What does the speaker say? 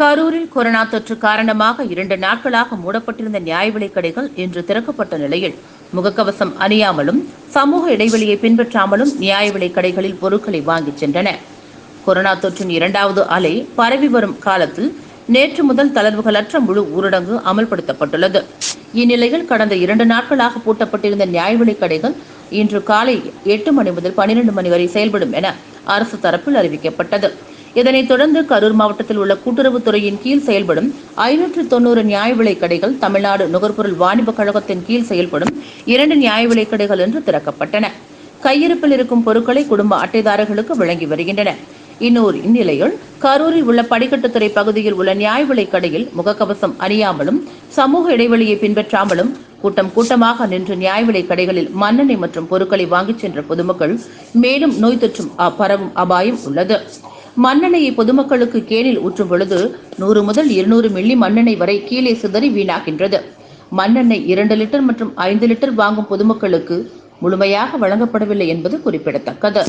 கரூரில் கொரோனா தொற்று காரணமாக இரண்டு நாட்களாக மூடப்பட்டிருந்த நியாய விலைக் கடைகள் இன்று திறக்கப்பட்ட நிலையில். முகக்கவசம் அணியாமலும் சமூக இடைவெளியை பின்பற்றாமலும் நியாய விலைக் கடைகளில் பொருட்களை வாங்கிச் சென்றன. கொரோனா தொற்றின் இரண்டாவது அலை பரவி வரும் காலத்தில் நேற்று முதல் தளர்வுகளற்ற முழு ஊரடங்கு அமல்படுத்தப்பட்டுள்ளது. இந்நிலையில் கடந்த இரண்டு நாட்களாக பூட்டப்பட்டிருந்த நியாய விலைக் கடைகள் இன்று காலை எட்டு மணி முதல் பனிரெண்டு மணி வரை செயல்படும் என அரசு தரப்பில் அறிவிக்கப்பட்டது. இதனைத் தொடர்ந்து கரூர் மாவட்டத்தில் உள்ள கூட்டுறவுத்துறையின் கீழ் செயல்படும் ஐநூற்று தொண்ணூறு நியாய விலைக் கடைகள் தமிழ்நாடு நுகர்பொருள் வாணிப கழகத்தின் கீழ் செயல்படும் இரண்டு நியாய விலைக் கடைகள் என்று திறக்கப்பட்டன. கையிருப்பில் இருக்கும் பொருட்களை குடும்ப அட்டைதாரர்களுக்கு வழங்கி வருகின்றன. இன்னொரு இந்நிலையில் கரூரில் உள்ள படிக்கட்டுத்துறை பகுதியில் உள்ள நியாய விலைக் கடையில் முகக்கவசம் அணியாமலும் சமூக இடைவெளியை பின்பற்றாமலும் கூட்டம் கூட்டமாக நின்று நியாய விலைக் கடைகளில் மண்ணெண்ணெய் மற்றும் பொருட்களை வாங்கிச் சென்ற பொதுமக்கள் மேலும் நோய் தொற்றும் அ- பரவும் அபாயம் உள்ளது. மண்ணெண்ணெயை பொதுமக்களுக்கு கேணில் ஊற்றும் பொழுது நூறு முதல் இருநூறு மில்லி மண்ணெண்ணெய் வரை கீழே சிதறி வீணாகின்றது. மண்ணெண்ணெய் இரண்டு லிட்டர் மற்றும் ஐந்து லிட்டர் வாங்கும் பொதுமக்களுக்கு முழுமையாக வழங்கப்படவில்லை என்பது குறிப்பிடத்தக்கது.